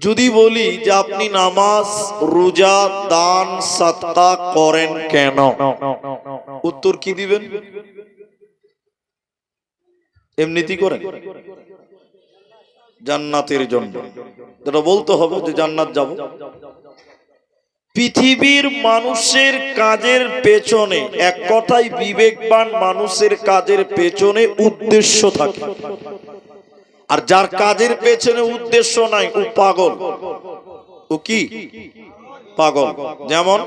যদি বলি যে আপনি নামাজ, রোজা, দান সাতকা করেন কেন? উত্তর কি দিবেন? এমনিতেই করেন। জান্নাতের জন্য। যেটা বলতে হবে যে জান্নাত যাব। পৃথিবীর মানুষের কাজের পেছনে, এক কথায় বিবেকবান মানুষের কাজের পেছনে উদ্দেশ্য থাকে। আর যার কাজের পেছনে উদ্দেশ্য নাই, ও পাগল। ও কি? পাগল। যেমন,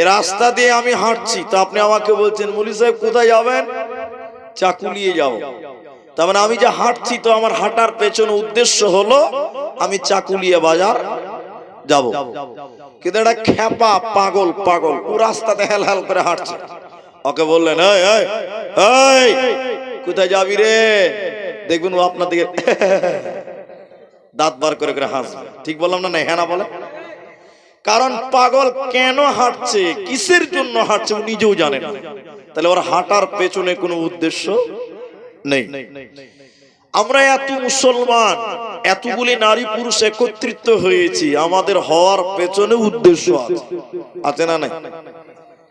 এ রাস্তা দিয়ে আমি হাঁটছি, তো আপনি আমাকে বলছেন, মুলি সাহেব, কোথায় যাবেন? চাকুলিয়ে যাব তার মানে আমি যে হাঁটছি, তো আমার হাঁটার পেছনে উদ্দেশ্য হলো, আমি চাকুলিয়া বাজার যাব। কিন্তু এটা খ্যাপা, পাগল পাগল। ও রাস্তাতে হেল হেল করে হাঁটছে। ওকে বললেন কোথায় যাবি রে? দেখবেন ও আপনার দিকে দাঁত বার করে করে হাসবে। ঠিক বললাম না হ্যাঁ না বলে? কারণ পাগল কেন হাঁটছে? কিসের জন্য হাঁটছে ও নিজেও জানে না। তাহলে ওর হাঁটার পেছনে কোনো উদ্দেশ্য নেই। আমরা এত মুসলমান, এতগুলি নারী পুরুষ একত্রিত হয়েছি, আমাদের হওয়ার পেছনে উদ্দেশ্য আছে। আছে না নাই?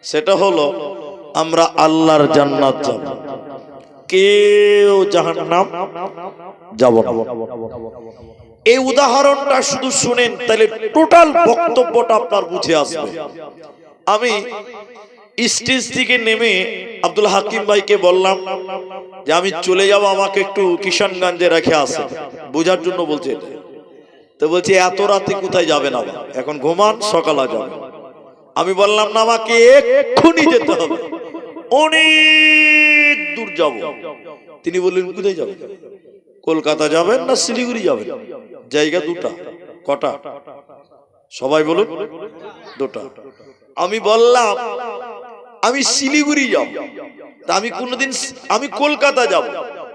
সেটা হলো, আমরা আল্লাহর জান্নাত যাব। কেউ জাহান্নাম যাব না। এই উদাহরণটা শুধু শুনেন, তাহলে টোটাল বক্তব্যটা আপনার বুঝে আসবে। আমি স্টেজ থেকে নেমে আব্দুল হাকিম ভাইকে বললাম যে আমি চলে যাব, আমাকে একটু কিষানগঞ্জে রেখে আসে বোঝার জন্য বলছে তো বলছি, এত রাতে কোথায় যাবেন আবার? এখন ঘুমান, সকালে যাবে আমি বললাম, না, আমাকে এক্ষুনি যেতে হবে। অনেক দূর যাব। তিনি বললেন, কোথায় যাবেন? কলকাতা যাবেন না শিলিগুড়ি যাবেন? জায়গা দুটা, কটা? সবাই বলুন, দুটা। আমি বললাম, আমি শিলিগুড়ি যাব। তা আমি কোনোদিন আমি কলকাতা যাব।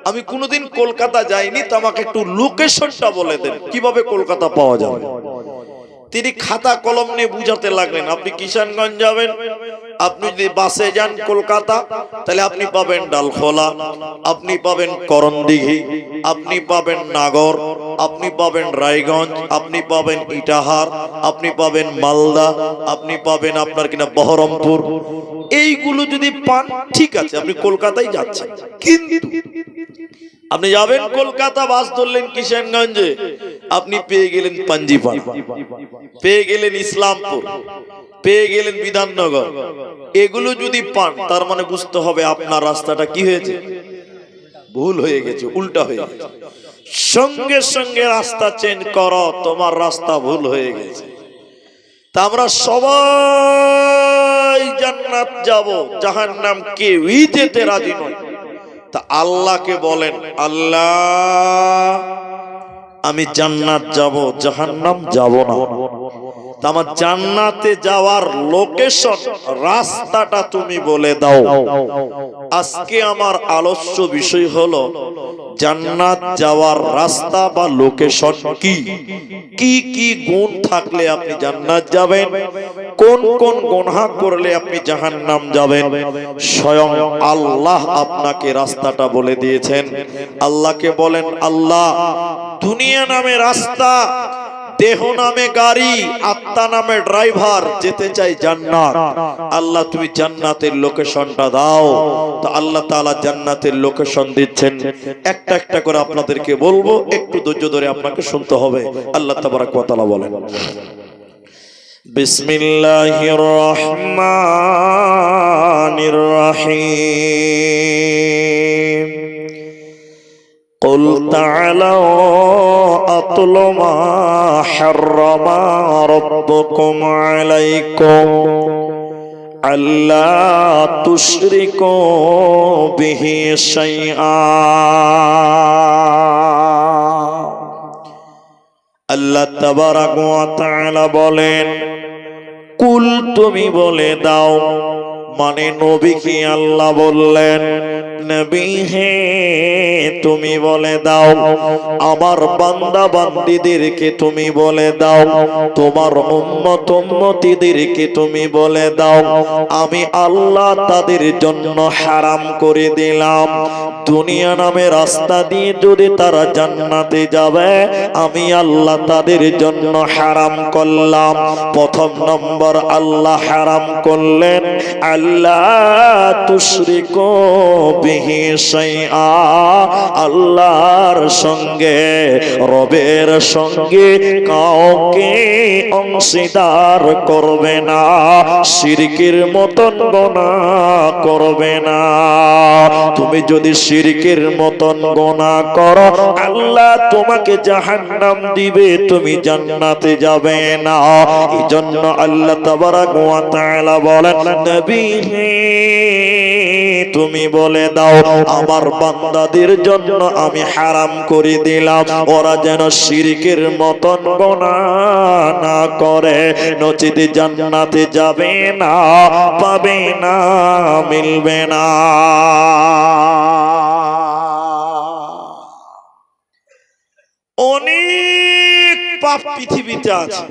আমি কোনোদিন কলকাতা যাইনি, তো আমাকে একটু লোকেশনটা বলে দেন। কীভাবে কলকাতা পাওয়া যাবে? তিনি খাতা কলম নিয়ে বুঝাতে লাগলেন, আপনি কিষানগঞ্জ যাবেন, আপনি যদি বাসে যান কলকাতা, তাহলে আপনি পাবেন ডালখোলা, আপনি পাবেন করণদিঘি, আপনি পাবেন নাগর, আপনি পাবেন রায়গঞ্জ, আপনি পাবেন ইটাহার, আপনি পাবেন মালদা, আপনি পাবেন আপনার কিনা বহরমপুর। এইগুলো যদি পান, ঠিক আছে, আপনি কলকাতায় যাচ্ছেন। কিন্তু আপনি যাবেন কলকাতা, বাস ধরলেন কিষানগঞ্জে। আপনি পেয়ে গেলেন পাঞ্জিপান পেয়ে গেলেন ইসলামপুর, পেয়ে গেলেন বিধাননগর। এগুলো যদি পান, তার মানে বুঝতে হবে আপনার রাস্তাটা কি হয়েছে। ভুল হয়ে গেছে, উল্টা হয়ে গেছে। সঙ্গে সঙ্গে রাস্তা চেঞ্জ করো, তোমার রাস্তা ভুল হয়ে গেছে। তা আমরা সবাই জান্নাত যাব নাম কেউই যেতে রাজি নয়। তা আল্লাহকে বলেন, আল্লাহ আমি জান্নাত যাব, জাহান্নাম যাব না। আমার জান্নাতে যাওয়ার লোকেশন রাস্তাটা তুমি বলে দাও। আজকে আমার আলোচ্য বিষয় হলো, জান্নাত যাওয়ার রাস্তা বা লোকেশন কি? কি কি গুণ থাকলে আপনি জান্নাত যাবেন? কোন কোন গুনাহ করলে আপনি জাহান্নাম যাবেন? স্বয়ং আল্লাহ আপনাকে রাস্তাটা বলে দিয়েছেন। আল্লাহকে বলেন, আল্লাহ দুনিয়া নামে রাস্তা, দেহ নামে গাড়ি, আত্মা নামে ড্রাইভার, যেতে চাই জান্নাত। আল্লাহ, তুমি জান্নাতের লোকেশনটা দাও। তো আল্লাহ তাআলা জান্নাতের লোকেশন দিচ্ছেন। একটা একটা করে আপনাদেরকে বলব, একটু ধৈর্য ধরে আপনাকে শুনতে হবে। আল্লাহ তাবারাক ওয়া তাআলা বলেন। বিসমিল্লাহির রহমানির রহিম। قل تعالوا أطل ما حرم ربكم عليكم ألا تشركوا به شيئا আল্লাহ তাবারাক ওয়া তাআলা বলেন কুল তুমি বলে দাও মানে নবীকে আল্লাহ বললেন, নবী হে, তুমি বলে দাও, আমার বান্দা বান্দিদেরকে তুমি বলে দাও, তোমার উম্মত উম্মতিদেরকে তুমি বলে দাও, আমি আল্লাহ তাদের জন্য হারাম করে দিলাম। দুনিয়া নামে রাস্তা দিয়ে যদি তারা জান্নাতে যাবে, আমি আল্লাহ তাদের জন্য হারাম করলাম। প্রথম নম্বর, আল্লাহ হারাম করলেন। আল্লাহ তুশরিকু বিহি শাইআ, আল্লাহর সঙ্গে, রবের সঙ্গে কাউকে অংশীদার করবে না, শিরকের মতন গোনা করবে না। তুমি যদি শিরকের মতন গোনা করো। আল্লাহ তোমাকে জাহান্নাম দিবে, তুমি জান্নাতে যাবে না। এই জন্য আল্লাহ তাবারাক ওয়া তাআলা বলেন, নবী তুমি বলে দাও, আমার বান্দাদের জন্য আমি হারাম করে দিলাম। ওরা যেন শিরকের মতন গোনা না করে, নচিতে জান্নাতে যাবে না, পাবে না, মিলবে না অনেক পাপ পৃথিবীতে আছে।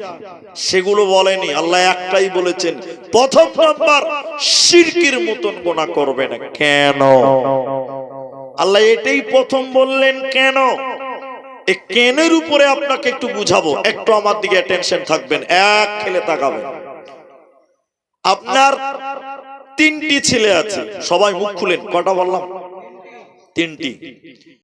সেগুলো বলেনি। আল্লাহ একটাই বলেছেন, প্রথম নাম্বার, শিরকির মতন গোনা করবে না। কেন? আল্লাহ এটাই প্রথম বললেন, কেন? কেনের উপরে আপনাকে একটু বুঝাবো। একটু আমার দিকে টেনশন থাকবেন, এক খেলে তাকাবেন। আপনার তিনটি ছেলে আছে। সবাই মুখ খুলেন, কটা বললাম? তিনটি।